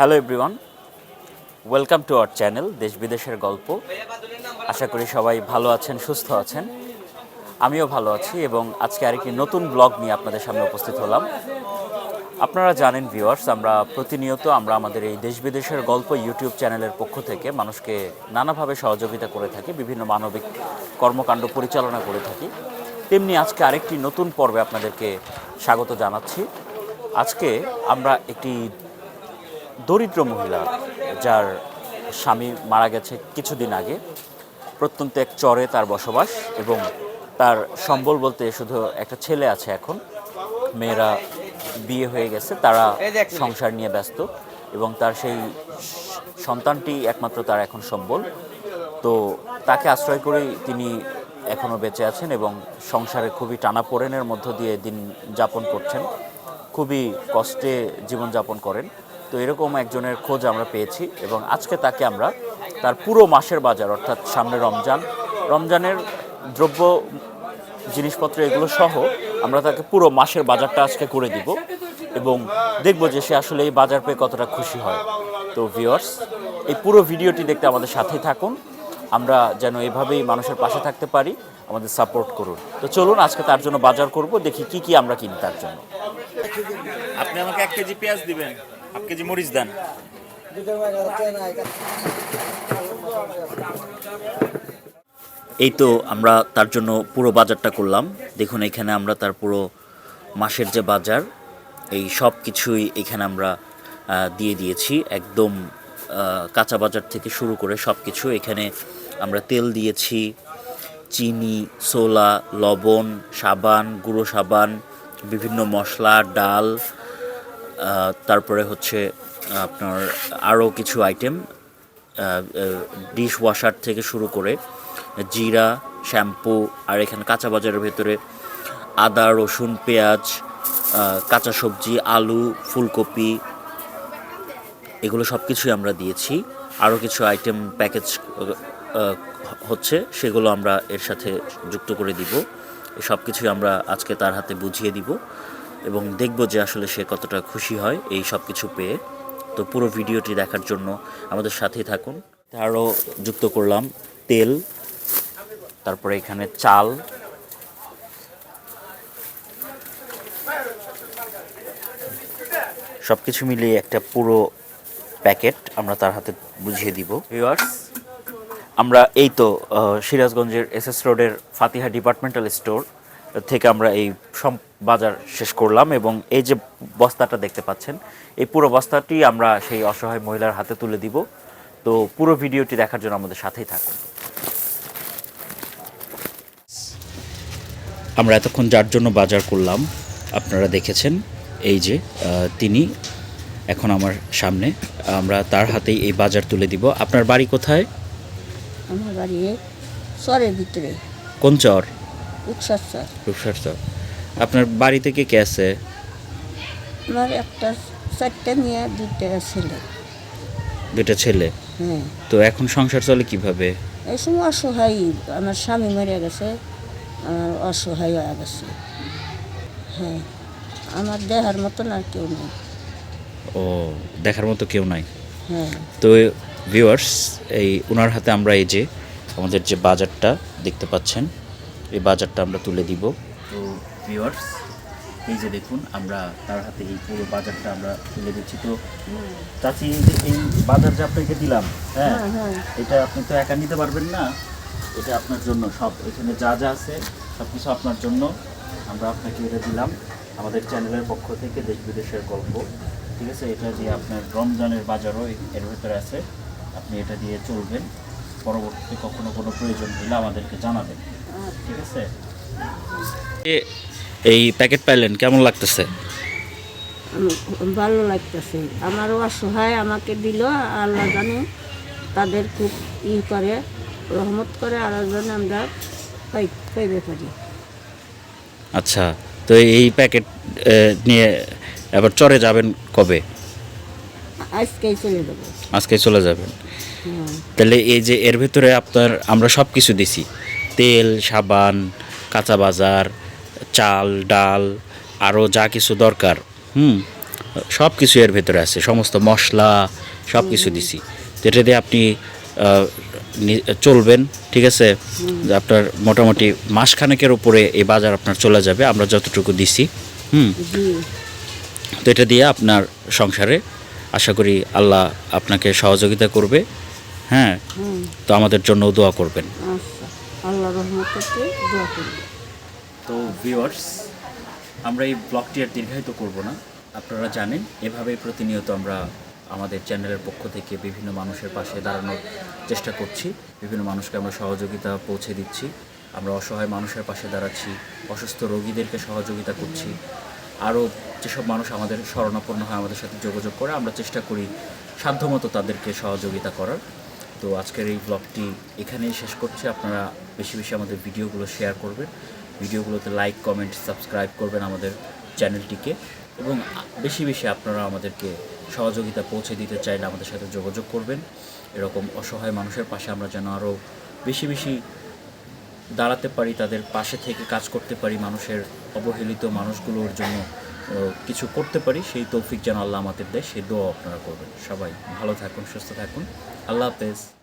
Hello everyone welcome to our channel দেশ বিদেশের গল্প আশা করি সবাই ভালো আছেন, সুস্থ আছেন। আমিও ভালো আছি এবং আজকে আরেকটি নতুন ব্লগ নিয়ে আপনাদের সামনে উপস্থিত হলাম। আপনারা জানেন ভিউয়ার্স আমরা প্রতিনিয়ত আমরা আমাদের এই দেশ বিদেশের গল্প ইউটিউব চ্যানেলের পক্ষ থেকে মানুষকে নানাভাবে সহযোগিতা করে থাকি, বিভিন্ন মানবিক কর্মকাণ্ড পরিচালনা করে থাকি। তেমনি আজকে আরেকটি নতুন পর্বে আপনাদেরকে স্বাগত জানাচ্ছি। আজকে আমরা একটি দরিদ্র মহিলা যার স্বামী মারা গেছে কিছুদিন আগে, প্রত্যন্ত এক চরে তার বসবাস এবং তার সম্বল বলতে শুধু একটা ছেলে আছে এখন। মেয়েরা বিয়ে হয়ে গেছে, তারা সংসার নিয়ে ব্যস্ত এবং তার সেই সন্তানটি একমাত্র তার এখন সম্বল। তো তাকে আশ্রয় করেই তিনি এখনও বেঁচে আছেন এবং সংসারে খুবই টানাপোড়েনের মধ্য দিয়ে দিন যাপন করছেন। খুবই কষ্টে জীবনযাপন করেন। তো এরকম একজনের খোঁজ আমরা পেয়েছি এবং আজকে তাকে আমরা তার পুরো মাসের বাজার, অর্থাৎ সামনে রমজান, রমজানের দ্রব্য জিনিসপত্র এগুলো সহ আমরা তাকে পুরো মাসের বাজারটা আজকে করে দিব এবং দেখব যে সে আসলে এই বাজার পেয়ে কতটা খুশি হয়। তো ভিউয়ার্স এই পুরো ভিডিওটি দেখতে আমাদের সাথেই থাকুন। আমরা যেন এভাবেই মানুষের পাশে থাকতে পারি, আমাদের সাপোর্ট করুন। তো চলুন, আজকে তার জন্য বাজার করব, দেখি কি কি আমরা কিনি তার জন্য। আপনি আমাকে এক কেজি পেঁয়াজ দিবেন। এক কেজি মরিচ দেন। এই তো আমরা তার জন্য পুরো বাজারটা করলাম। দেখুন, এখানে আমরা তার পুরো মাসের যে বাজার, এই সব কিছুই এখানে আমরা দিয়ে দিয়েছি। একদম কাঁচা বাজার থেকে শুরু করে সব কিছু। এখানে আমরা তেল দিয়েছি, চিনি, সোলা, লবণ, সাবান, গুঁড়ো সাবান, বিভিন্ন মশলা, ডাল তারপরে হচ্ছে আপনার আরও কিছু আইটেম ডিশ ওয়াশার থেকে শুরু করে জিরা শ্যাম্পু আর এখানে কাঁচা বাজারের ভেতরে আদা, রসুন, পেঁয়াজ কাঁচা সবজি, আলু, ফুলকপি, এগুলো সব কিছুই আমরা দিয়েছি। আরও কিছু আইটেম প্যাকেজ হচ্ছে, সেগুলো আমরা এর সাথে যুক্ত করে দিব। সব কিছুই আমরা আজকে তার হাতে বুঝিয়ে দিব। এবং দেখব যে আসলে সে কতটা খুশি হয় এই সব কিছু পেয়ে। তো পুরো ভিডিওটি দেখার জন্য আমাদের সাথেই থাকুন। আরও যুক্ত করলাম, তেল, তারপরে এখানে চাল। সব কিছু মিলিয়ে একটা পুরো প্যাকেট আমরা তার হাতে বুঝিয়ে দিব। ভিউয়ার্স, আমরা এই তো সিরাজগঞ্জের এস এস রোডের ফাতিহা ডিপার্টমেন্টাল স্টোর। থেকে আমরা এই বাজার শেষ করলাম এবং এই যে বস্তাটা দেখতে পাচ্ছেন এই পুরো বস্তাটি আমরা সেই অসহায় মহিলার হাতে তুলে দিব। তো পুরো ভিডিওটি দেখার জন্য আমাদের সাথেই থাকুন। আমরা এতক্ষণ যার জন্য বাজার করলাম আপনারা দেখেছেন এই যে তিনি এখন আমার সামনে আমরা তার হাতেই এই বাজার তুলে দিব। আপনার বাড়ি কোথায়? আমার বাড়ি ভিতরে। কোন চর? উৎসার চর রূপসার চর আপনার বাড়ি থেকে কে আছে? আমার একটা চারটে মেয়ে দুইটা ছেলে। দুটা ছেলে? হ্যাঁ। তো এখন সংসার চলে কীভাবে? এই সময় অসহায় আমার স্বামী মরে গেছে আমার অসহায় হয়ে গেছে। হ্যাঁ আমার দেহার মতন আর কেউ নেই। ও দেখার মতো কেউ নাই? হ্যাঁ। তো ভিউয়ার্স এই ওনার হাতে আমরা এই যে আমাদের যে বাজারটা দেখতে পাচ্ছেন এই বাজারটা আমরা তুলে দিব। তো ভিউয়ার্স এই যে দেখুন আমরা তার হাতে এই পুরো বাজারটা আমরা তুলে দিচ্ছি। তো চাচি এই যে এই বাজার যে আপনাকে দিলাম হ্যাঁ হ্যাঁ হ্যাঁ। এটা আপনি তো একা নিতে পারবেন না। এটা আপনার জন্য সব এখানে যা যা আছে সব কিছু আপনার জন্য আমরা আপনাকে এটা দিলাম। আমাদের চ্যানেলের পক্ষ থেকে দেশ বিদেশের গল্প। ঠিক আছে এটা দিয়ে আপনার রমজানের বাজারও এর ভেতরে আছে। আপনি এটা দিয়ে চলবেন। পরবর্তীতে কখনো কোনো প্রয়োজন হলে আমাদেরকে জানাবেন। ঠিক আছে। এই প্যাকেট পাইলেন কেমন লাগতেছে? ভালো লাগতেছে। আমারও অসহায় আমাকে দিল আল্লাহ জানে তাদের খুব ই করে রহমত করে আল্লাহ জানে আমরা পাই পাইবে পারি। আচ্ছা তো এই প্যাকেট নিয়ে এবার চরে যাবেন কবে? আজকেই চলে যাব। আজকে চলে যাবেন। হ্যাঁ। তাহলে এই যে এর ভিতরে আপনার আমরা সব কিছু দিছি। তেল সাবান কাঁচা বাজার চাল ডাল আরও যা কিছু দরকার হুম সব কিছু এর ভেতরে আছে। সমস্ত মশলা সব কিছু দিছি। এটা দিয়ে আপনি চলবেন ঠিক আছে? আপনার মোটামুটি মাসখানেকের উপরে এই বাজার আপনার চলে যাবে আমরা যতটুকু দিছি হুম। তো এটা দিয়ে আপনার সংসারে আশা করি আল্লাহ আপনাকে সহযোগিতা করবে হ্যাঁ? তো আমাদের জন্য দোয়া করবেন। আচ্ছা। আল্লাহ রহমত করতে দোয়া করব তো ভিউয়ার্স, আমরা এই ব্লগটি আর দীর্ঘায়িত করব না। আপনারা জানেন, এভাবেই প্রতিনিয়ত আমরা আমাদের চ্যানেলের পক্ষ থেকে বিভিন্ন মানুষের পাশে দাঁড়ানোর চেষ্টা করছি। বিভিন্ন মানুষকে আমরা সহযোগিতা পৌঁছে দিচ্ছি। আমরা অসহায় মানুষের পাশে দাঁড়াচ্ছি, অসুস্থ রোগীদেরকে সহযোগিতা করছি। আরও যেসব মানুষ আমাদের শরণাপন্ন হয়, আমাদের সাথে যোগাযোগ করে, আমরা চেষ্টা করি সাধ্যমতো তাদেরকে সহযোগিতা করার। তো আজকের এই ব্লগটি এখানেই শেষ করছি। আপনারা বেশি বেশি আমাদের ভিডিওগুলো শেয়ার করবেন। ভিডিওগুলোতে লাইক কমেন্ট সাবস্ক্রাইব করবেন আমাদের চ্যানেলটিকে এবং বেশি বেশি আপনারা আমাদেরকে সহযোগিতা পৌঁছে দিতে চাইলে আমাদের সাথে যোগাযোগ করবেন। এরকম অসহায় মানুষের পাশে আমরা যেন আরও বেশি বেশি দাঁড়াতে পারি, তাদের পাশে থেকে কাজ করতে পারি মানুষের অবহেলিত মানুষগুলোর জন্য। কিছু করতে পারি, সেই তৌফিক যেন আল্লাহ আমাদের দেয়, সেই দোয়া আপনারা করবেন। সবাই ভালো থাকুন, সুস্থ থাকুন। আল্লাহ হাফেজ।